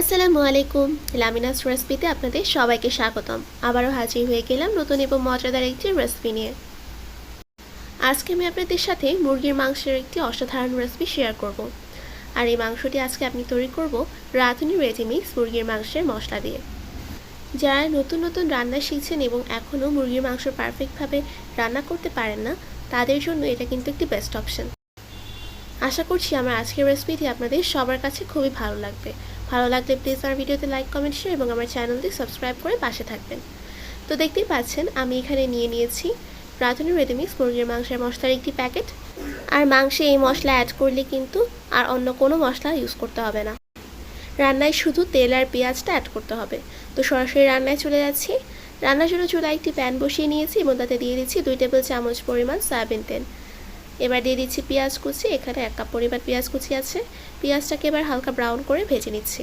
আসসালামু আলাইকুম। লামিনাস রেসিপিতে আপনাদের সবাইকে স্বাগতম। আবারও হাজির হয়ে গেলাম নতুন এবং মজাদার একটি রেসিপি নিয়ে। আজকে আমি আপনাদের সাথে মুরগির মাংসের একটি অসাধারণ রেসিপি শেয়ার করব। আর এই মাংসটি আজকে আমি তৈরি করব রাঁধুনি রেডিমিক্স মুরগির মাংসের মশলা দিয়ে। যারা নতুন নতুন রান্না শিখছেন এবং এখনও মুরগির মাংস পারফেক্টভাবে রান্না করতে পারেন না, তাদের জন্য এটা কিন্তু একটি বেস্ট অপশন। আশা করছি আমার আজকের রেসিপিটি আপনাদের সবার কাছে খুবই ভালো লাগবে। ভালো লাগলে প্লিজ আমার ভিডিওতে লাইক কমেন্ট শেয়ার এবং আমার চ্যানেলটি সাবস্ক্রাইব করে পাশে থাকবেন। তো দেখতেই পাচ্ছেন, আমি এখানে নিয়ে নিয়েছি রাঁধুনি রেডিমিক্স, মুরগির মাংসের মশলার একটি প্যাকেট। আর মাংসে এই মশলা অ্যাড করলে কিন্তু আর অন্য কোনো মশলা ইউজ করতে হবে না। রান্নায় শুধু তেল আর পেঁয়াজটা অ্যাড করতে হবে। তো সরাসরি রান্নায় চলে যাচ্ছি। রান্নার জন্য চুলায় একটি প্যান বসিয়ে নিয়েছি এবং তাতে দিয়ে দিচ্ছি দুই টেবিল চামচ পরিমাণ সয়াবিন তেল। এবার দিয়ে দিচ্ছি পেঁয়াজ কুচি, এখানে এক কাপ পরিমাণ পেঁয়াজ কুচি আছে। পেঁয়াজটাকে এবার হালকা ব্রাউন করে ভেজে নিচ্ছি।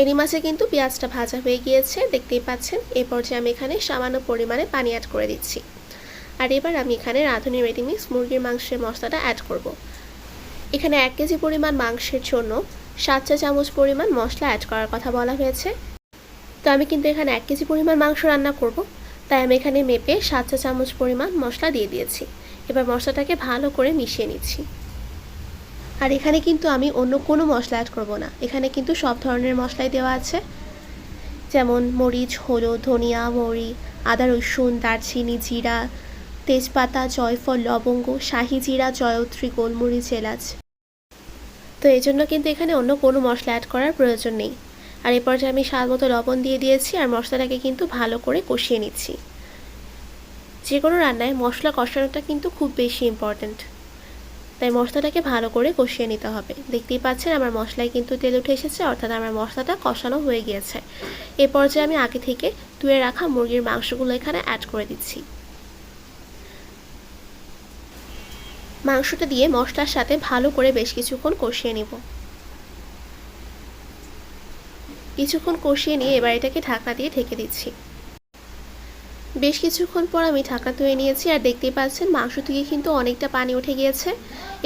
এরই মাঝে কিন্তু পেঁয়াজটা ভাজা হয়ে গিয়েছে, দেখতেই পাচ্ছেন এই পর্যায়ে আমি এখানে সামান্য পরিমাণে পানি অ্যাড করে দিচ্ছি। আর এবার আমি এখানে রাঁধুনি রেডিমিক্স মুরগির মাংসের মশলাটা অ্যাড করব। এখানে এক কেজি পরিমাণ মাংসের জন্য সাত চা চামচ পরিমাণ মশলা অ্যাড করার কথা বলা হয়েছে। তো আমি কিন্তু এখানে এক কেজি পরিমাণ মাংস রান্না করব। তাই আমি এখানে মেপে সাত চা চামচ পরিমাণ মশলা দিয়ে দিয়েছি। এবার মশলাটাকে ভালো করে মিশিয়ে নিচ্ছি। আর এখানে কিন্তু আমি অন্য কোনো মশলা অ্যাড করব না। এখানে কিন্তু সব ধরনের মশলাই দেওয়া আছে। যেমন মরিচ, হলুদ, ধনিয়া, মরি, আদা, রসুন, দারচিনি, জিরা, তেজপাতা, জয়ফল, লবঙ্গ, শাহি জিরা, জয়ত্রী, গোলমরিচ, এলাচ। তো এই জন্য কিন্তু এখানে অন্য কোনো মশলা অ্যাড করার প্রয়োজন নেই। আর এ পর্যায়ে আমি স্বাদ মতো লবণ দিয়ে দিয়েছি আর মশলাটাকে কিন্তু ভালো করে কষিয়ে নিচ্ছি। যে কোনো রান্নায় মশলা কষানোটা কিন্তু খুব বেশি ইম্পর্ট্যান্ট তাই মশলাটাকে ভালো করে কষিয়ে নিতে হবে। দেখতেই পাচ্ছেন আমার মশলায় কিন্তু তেল উঠে এসেছে, অর্থাৎ আমার মশলাটা কষানো হয়ে গিয়েছে। এ পর্যায়ে আমি আগে থেকে ধুয়ে রাখা মুরগির মাংসগুলো এখানে অ্যাড করে দিচ্ছি। মাংসটা দিয়ে মশলার সাথে ভালো করে বেশ কিছুক্ষণ কষিয়ে নিব। কিছুক্ষণ কষিয়ে নিয়ে এবার এটাকে ঢাকনা দিয়ে ঢেকে দিচ্ছি। বেশ কিছুক্ষণ পর আমি ঢাকনা ধুয়ে নিয়েছি আর দেখতেই পাচ্ছেন মাংস থেকে কিন্তু অনেকটা পানি উঠে গিয়েছে।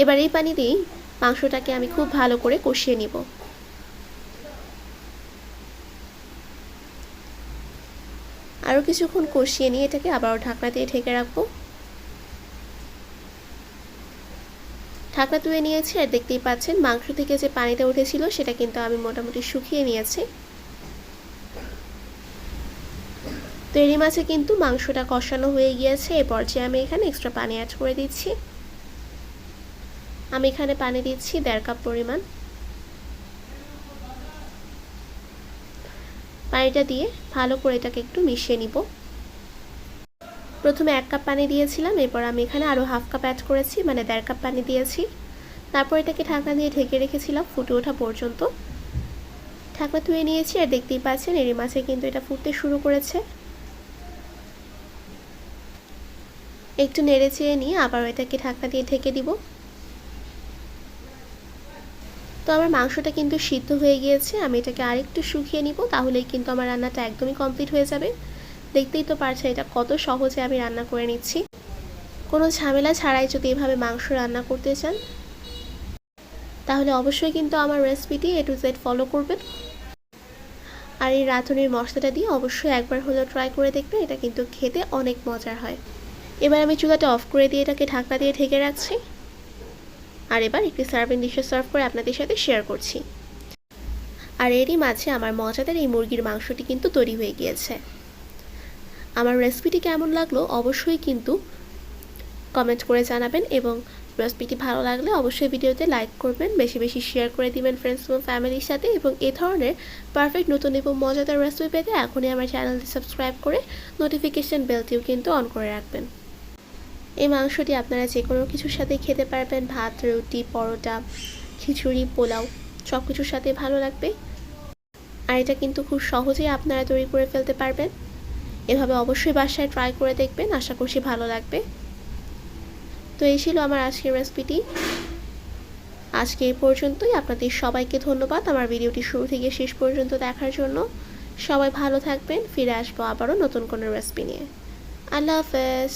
এবার এই পানি দিয়েই মাংসটাকে আমি খুব ভালো করে কষিয়ে নিব। আরও কিছুক্ষণ কষিয়ে নিয়ে এটাকে আবারও ঢাকনা দিয়ে ঢেকে রাখব। ঢাকনা ধুয়ে নিয়েছি আর দেখতেই পাচ্ছেন মাংস থেকে যে পানিটা উঠেছিল সেটা কিন্তু আমি মোটামুটি শুকিয়ে নিয়েছি। তো এরই মাঝে কিন্তু মাংসটা কষানো হয়ে গিয়েছে। এ পর্যায়ে আমি এখানে এক্সট্রা পানি অ্যাড করে দিচ্ছি। আমি এখানে পানি দিচ্ছি দেড় কাপ পরিমাণ। পানিটা দিয়ে ভালো করে এটাকে একটু মিশিয়ে নিব। প্রথমে এক কাপ পানি দিয়েছিলাম, এরপর আমি এখানে আরও হাফ কাপ অ্যাড করেছি মানে দেড় কাপ পানি দিয়েছি। তারপর এটাকে ঢাকনা দিয়ে ঢেকে রেখেছিলাম ফুটে ওঠা পর্যন্ত। ঢাকনা ধুয়ে নিয়েছি, আর দেখতেই পাচ্ছেন এরই মাছে কিন্তু এটা ফুটতে শুরু করেছে। একটু নেড়ে চেড়ে নিয়ে আবার এটাকে ঢাকনা দিয়ে ঢেকে দিব। তো আমার মাংসটা কিন্তু সিদ্ধ হয়ে গিয়েছে, আমি এটাকে আরেকটু শুকিয়ে নিব, তাহলেই কিন্তু আমার রান্নাটা একদমই কমপ্লিট হয়ে যাবে। দেখতেই তো পারছেন এটা কত সহজে আমি রান্না করে নিচ্ছি। কোনো ঝামেলা ছাড়াই যদি এভাবে মাংস রান্না করতে চান, তাহলে অবশ্যই কিন্তু আমার রেসিপিটি এ টু জেড ফলো করবেন। আর এই রাঁধুনির মশলাটা দিয়ে অবশ্যই একবার হলেও ট্রাই করে দেখবেন, এটা কিন্তু খেতে অনেক মজার হয়। এবার আমি চুলাটা অফ করে দিয়ে এটাকে ঢাকনা দিয়ে ঢেকে রাখছি। আর এবার একটি সার্ভিং ডিশে সার্ভ করে আপনাদের সাথে শেয়ার করছি। আর এরই মাঝে আমার মজাদার এই মুরগির মাংসটি কিন্তু তৈরি হয়ে গিয়েছে। আমার রেসিপিটি কেমন লাগল অবশ্যই কিন্তু কমেন্ট করে জানাবেন এবং রেসিপিটি ভালো লাগলে অবশ্যই ভিডিওতে লাইক করবেন, বেশি বেশি শেয়ার করে দিবেন ফ্রেন্ডস এবং ফ্যামিলির সাথে এবং এ ধরনের পারফেক্ট নতুন এবং মজাদার রেসিপি পেতে এখনই আমার চ্যানেলটি সাবস্ক্রাইব করে নোটিফিকেশান বেলটিও কিন্তু অন করে রাখবেন। এই মাংসটি আপনারা যে কোনো কিছুর সাথে খেতে পারবেন, ভাত, রুটি, পরোটা, খিচুড়ি, পোলাও সব কিছুর সাথে ভালো লাগবে। আর এটা কিন্তু খুব সহজেই আপনারা তৈরি করে ফেলতে পারবেন। এভাবে অবশ্যই বাসায় ট্রাই করে দেখবেন, আশা করছি ভালো লাগবে। তো এই ছিল আমার আজকের রেসিপিটি আজকে এই পর্যন্তই। আপনাদের সবাইকে ধন্যবাদ আমার ভিডিওটি শুরু থেকে শেষ পর্যন্ত দেখার জন্য। সবাই ভালো থাকবেন, ফিরে আসব আবারও নতুন কোনো রেসিপি নিয়ে। আল্লাহ হাফেজ।